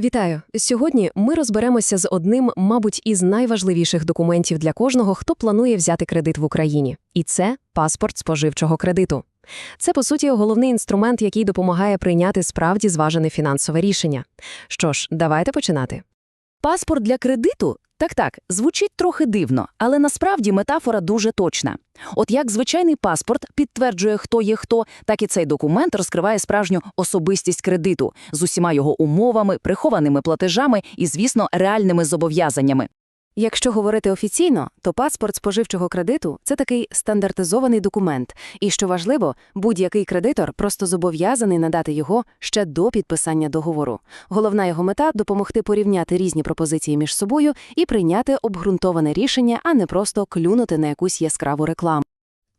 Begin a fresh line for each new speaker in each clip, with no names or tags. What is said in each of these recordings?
Вітаю! Сьогодні ми розберемося з одним, мабуть, із найважливіших документів для кожного, хто планує взяти кредит в Україні. І це паспорт споживчого кредиту. Це, по суті, головний інструмент, який допомагає прийняти справді зважене фінансове рішення. Що ж, давайте починати.
Паспорт для кредиту? Так-так, звучить трохи дивно, але насправді метафора дуже точна. От як звичайний паспорт підтверджує, хто є хто, так і цей документ розкриває справжню особистість кредиту з усіма його умовами, прихованими платежами і, звісно, реальними зобов'язаннями.
Якщо говорити офіційно, то паспорт споживчого кредиту це такий стандартизований документ, і що важливо, будь-який кредитор просто зобов'язаний надати його ще до підписання договору. Головна його мета допомогти порівняти різні пропозиції між собою і прийняти обґрунтоване рішення, а не просто клюнути на якусь яскраву рекламу.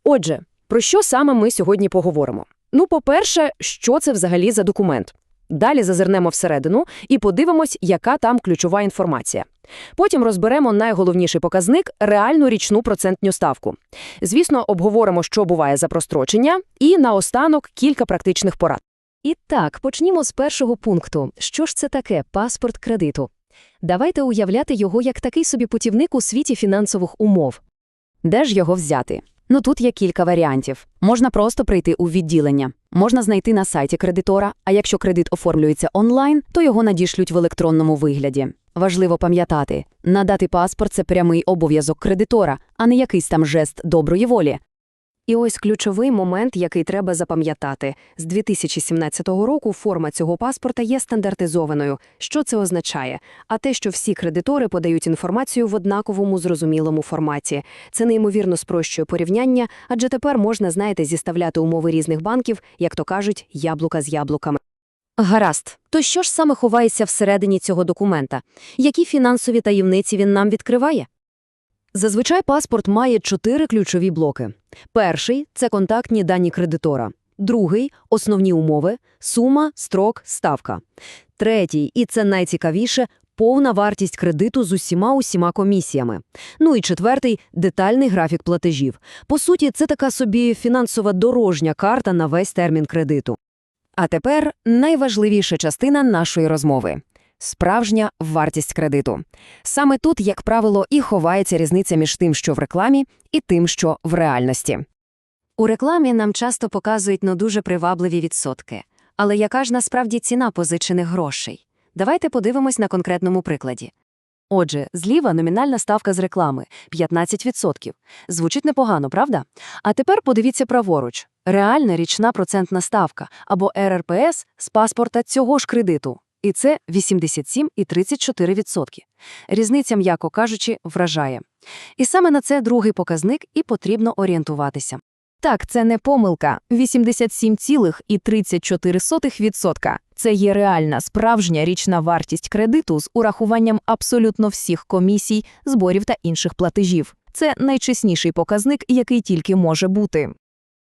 Отже, про що саме ми сьогодні поговоримо? Ну, по-перше, що це взагалі за документ? Далі зазирнемо всередину і подивимось, яка там ключова інформація. Потім розберемо найголовніший показник реальну річну процентню ставку. Звісно, обговоримо, що буває за прострочення, і наостанок кілька практичних порад. І так, почнімо з першого пункту. Що ж це таке паспорт кредиту? Давайте уявляти його як такий собі путівник у світі фінансових умов.
Де ж його взяти? Ну тут є кілька варіантів. Можна просто прийти у відділення. Можна знайти на сайті кредитора, а якщо кредит оформлюється онлайн, то його надішлють в електронному вигляді. Важливо пам'ятати, надати паспорт це прямий обов'язок кредитора, а не якийсь там жест доброї волі.
І ось ключовий момент, який треба запам'ятати. З 2017 року форма цього паспорта є стандартизованою. Що це означає? А те, що всі кредитори подають інформацію в однаковому зрозумілому форматі. Це неймовірно спрощує порівняння, адже тепер можна, знаєте, зіставляти умови різних банків, як то кажуть, яблука з яблуками. Гаразд. То що ж саме ховається всередині цього документа? Які фінансові таємниці він нам відкриває? Зазвичай паспорт має чотири ключові блоки. Перший – це контактні дані кредитора. Другий – основні умови, сума, строк, ставка. Третій, і це найцікавіше, повна вартість кредиту з усіма усіма комісіями. Ну і четвертий – детальний графік платежів. По суті, це така собі фінансова дорожня карта на весь термін кредиту. А тепер найважливіша частина нашої розмови – справжня вартість кредиту. Саме тут, як правило, і ховається різниця між тим, що в рекламі, і тим, що в реальності.
У рекламі нам часто показують ну дуже привабливі відсотки. Але яка ж насправді ціна позичених грошей? Давайте подивимось на конкретному прикладі. Отже, зліва номінальна ставка з реклами 15%. Звучить непогано, правда? А тепер подивіться праворуч. Реальна річна процентна ставка або РРПС з паспорта цього ж кредиту. І це 87,34%. Різниця, м'яко кажучи, вражає. І саме на це другий показник і потрібно орієнтуватися.
Так, це не помилка. 87,34%. Це є реальна справжня річна вартість кредиту з урахуванням абсолютно всіх комісій, зборів та інших платежів. Це найчесніший показник, який тільки може бути.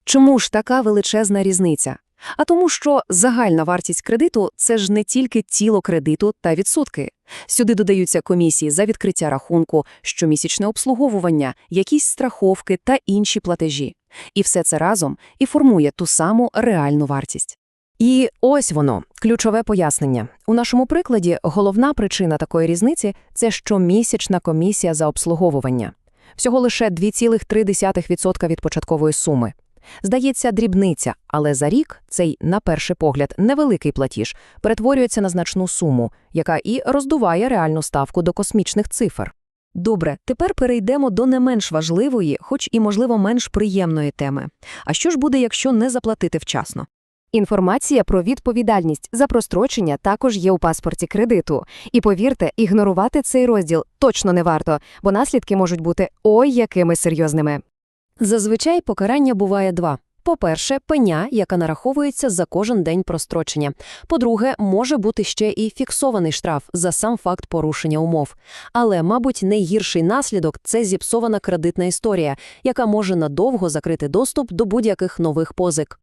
Чому ж така величезна різниця? А тому, що загальна вартість кредиту – це ж не тільки тіло кредиту та відсотки. Сюди додаються комісії за відкриття рахунку, щомісячне обслуговування, якісь страховки та інші платежі. І все це разом і формує ту саму реальну вартість. І ось воно, ключове пояснення. У нашому прикладі головна причина такої різниці – це щомісячна комісія за обслуговування. Всього лише 2,3% від початкової суми. Здається, дрібниця, але за рік цей, на перший погляд, невеликий платіж перетворюється на значну суму, яка і роздуває реальну ставку до космічних цифр. Добре, тепер перейдемо до не менш важливої, хоч і, можливо, менш приємної теми. А що ж буде, якщо не заплатити вчасно? Інформація про відповідальність за прострочення також є у паспорті кредиту. І повірте, ігнорувати цей розділ точно не варто, бо наслідки можуть бути ой якими серйозними. Зазвичай покарання буває два. По-перше, пеня, яка нараховується за кожен день прострочення. По-друге, може бути ще і фіксований штраф за сам факт порушення умов. Але, мабуть, найгірший наслідок це зіпсована кредитна історія, яка може надовго закрити доступ до будь-яких нових позик.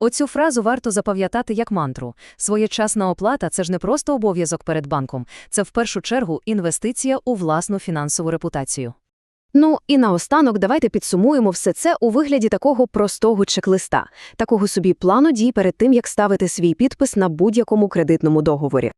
Оцю фразу варто запам'ятати як мантру. Своєчасна оплата це ж не просто обов'язок перед банком, це в першу чергу інвестиція у власну фінансову репутацію.
Ну і наостанок давайте підсумуємо все це у вигляді такого простого чек-листа, такого собі плану дій перед тим, як ставити свій підпис на будь-якому кредитному договорі.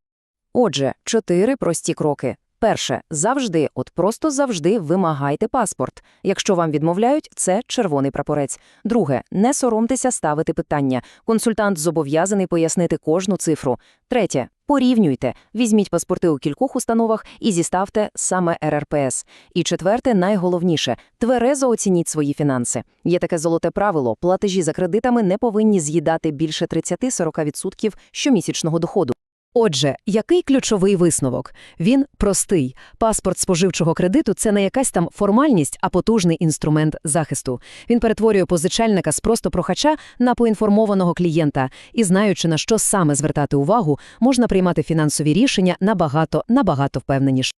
Отже, чотири прості кроки. Перше, завжди, от просто завжди вимагайте паспорт. Якщо вам відмовляють, це червоний прапорець. Друге, не соромтеся ставити питання. Консультант зобов'язаний пояснити кожну цифру. Третє, порівнюйте. Візьміть паспорти у кількох установах і зіставте саме РРПС. І четверте, найголовніше – тверезо оцініть свої фінанси. Є таке золоте правило – платежі за кредитами не повинні з'їдати більше 30-40% щомісячного доходу.
Отже, який ключовий висновок? Він простий. Паспорт споживчого кредиту – це не якась там формальність, а потужний інструмент захисту. Він перетворює позичальника з просто прохача на поінформованого клієнта. І знаючи, на що саме звертати увагу, можна приймати фінансові рішення набагато, набагато впевненіше.